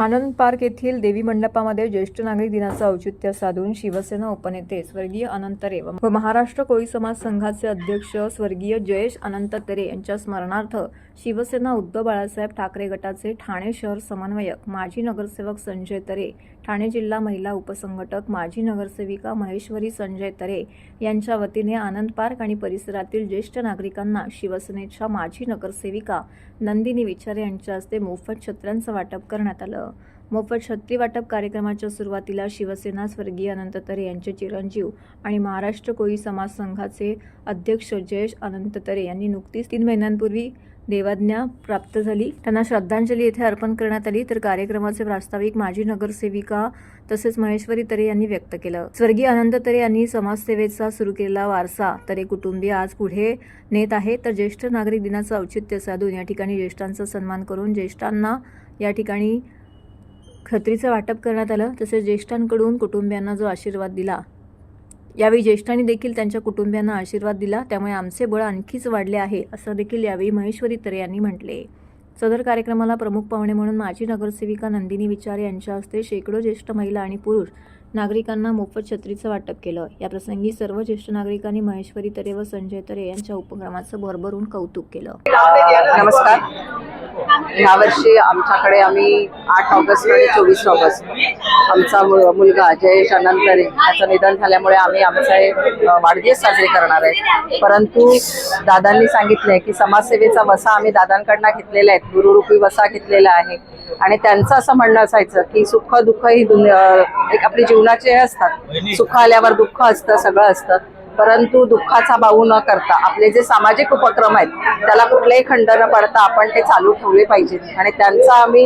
आनंद park येथील देवी मंडपामध्ये ज्येष्ठ नागरिक दिनाचं औचित्य साधून शिवसेना उपनेते स्वर्गीय अनंत तरे व महाराष्ट्र कोळी समाज संघाचे अध्यक्ष स्वर्गीय जयेश अनंत तरे यांच्या स्मरणार्थ शिवसेना उद्धव बाळासाहेब ठाकरे गटाचे ठाणे शहर समन्वयक माजी नगरसेवक संजय तरे ठाणे जिल्हा महिला उपसंघटक माजी नगरसेविका महेश्वरी संजय तरे यांच्या वतीने आनंद पार्क आणि परिसरातील ज्येष्ठ नागरिकांना शिवसेनेच्या माजी नगरसेविका नंदिनी विचारे यांच्या हस्ते मोफत छत्र्यांचं वाटप करण्यात आलं. मोफत छत्री वाटप कार्यक्रमाच्या सुरुवातीला शिवसेना स्वर्गीय अनंत तरे यांचे चिरंजीव आणि महाराष्ट्र कोळी समाज संघाचे अध्यक्ष जयेश अनंत तरे यांनी नुकतीच तीन महिन्यांपूर्वी देवाज्ञा प्राप्त झाली. त्यांना श्रद्धांजली येथे अर्पण करण्यात आली. तर कार्यक्रमाचे प्रास्ताविक माजी नगरसेविका तसेच महेश्वरी तरे यांनी व्यक्त केलं. स्वर्गीय अनंत तरे यांनी समाजसेवेचा सुरू केलेला वारसा तरे कुटुंबीय आज पुढे नेत आहे तर ज्येष्ठ नागरिक दिनाचं औचित्य साधून या ठिकाणी ज्येष्ठांचा सन्मान करून ज्येष्ठांना या ठिकाणी खत्रीचं वाटप करण्यात आलं तसेच ज्येष्ठांकडून कुटुंबियांना जो आशीर्वाद दिला. यावेळी ज्येष्ठांनी देखील त्यांच्या कुटुंबियांना आशीर्वाद दिला त्यामुळे आमचे बळ आणखीच वाढले आहे असं देखील यावेळी महेश्वरी तरे यांनी म्हटले. सदर कार्यक्रमाला प्रमुख पाहुणे म्हणून माजी नगरसेविका नंदिनी विचारे यांच्या हस्ते शेकडो ज्येष्ठ महिला आणि पुरुष नागरिकांना मोफत छत्रीचं वाटप केलं. या प्रसंगी सर्व ज्येष्ठ नागरिकांनी महेश्वरी तरे व संजय तरे यांच्या उपक्रमाचं भरभरून कौतुक केलं. नमस्कार. यावर्षी आमच्याकडे आम्ही आठ ऑगस्ट आणि चोवीस ऑगस्ट आमचा मु- मुलगा जयेश अनंतरे याचं निधन झाल्यामुळे आम्ही आमचा हे, वाढदिवस साजरे करणार आहे. परंतु दादांनी सांगितले की समाजसेवेचा वसा आम्ही दादांकडनं घेतलेला आहे. गुरुरूपी वसा घेतलेला आहे. आणि त्यांचं असं म्हणणं असायचं की सुख दुःख ही एक आपली जीवनाचे हे असतात. सुख आल्यावर दुःख असतं सगळं असतं. परंतु दुःखाचा बाऊ न करता आपले जे सामाजिक उपक्रम आहेत त्याला कुठलेही खंड न पडता आपण ते चालू ठेवले पाहिजेत. आणि त्यांचा आम्ही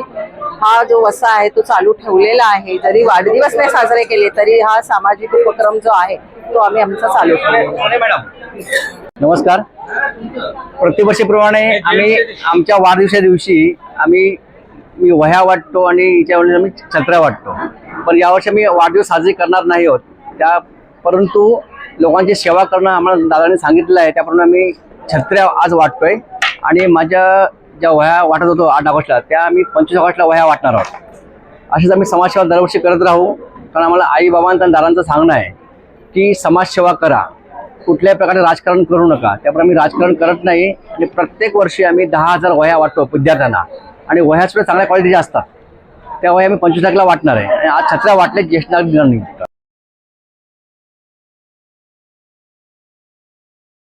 हा जो वसा आहे तो चालू ठेवलेला आहे. जरी वाढदिवस नाही साजरे केले तरी हा सामाजिक उपक्रम जो आहे तो आम्ही आमचा चालू आहे. नमस्कार. प्रतिवर्षीप्रमाणे आम्ही आमच्या वाढदिवसा दिवशी आम्ही मी वह्या वाटतो आणि याच्यावर आम्ही छत्र्या वाटतो. पण यावर्षी आम्ही वाढदिवस साजरी करणार नाही आहोत. त्या परंतु लोकांची सेवा करणं आम्हाला दादाने सांगितलं आहे. त्याप्रमाणे आम्ही छत्र्या आज वाटतोय. आणि माझ्या ज्या वह्या वाटत होतो आठ ऑगस्टला त्या आम्ही पंचवीस ऑगस्टला वह्या वाटणार आहोत. अशीच आम्ही समाजसेवा दरवर्षी करत राहू. कारण आम्हाला आईबाबांचं आणि दादांचं सांगणं आहे की समाजसेवा करा. कुठल्याही प्रकारे राजकारण करू नका. त्याप्रमाणे आम्ही राजकारण करत नाही. आणि प्रत्येक वर्षी आम्ही दहा हजार वह्या वाटतो विद्यार्थ्यांना. आणि वह्या सुद्धा चांगल्या क्वालिटीच्या असतात. त्या वह्या आम्ही पंचवीस लाखला वाटणार आहे. आणि आज छत्र्या वाटले ज्येष्ठ नागरिक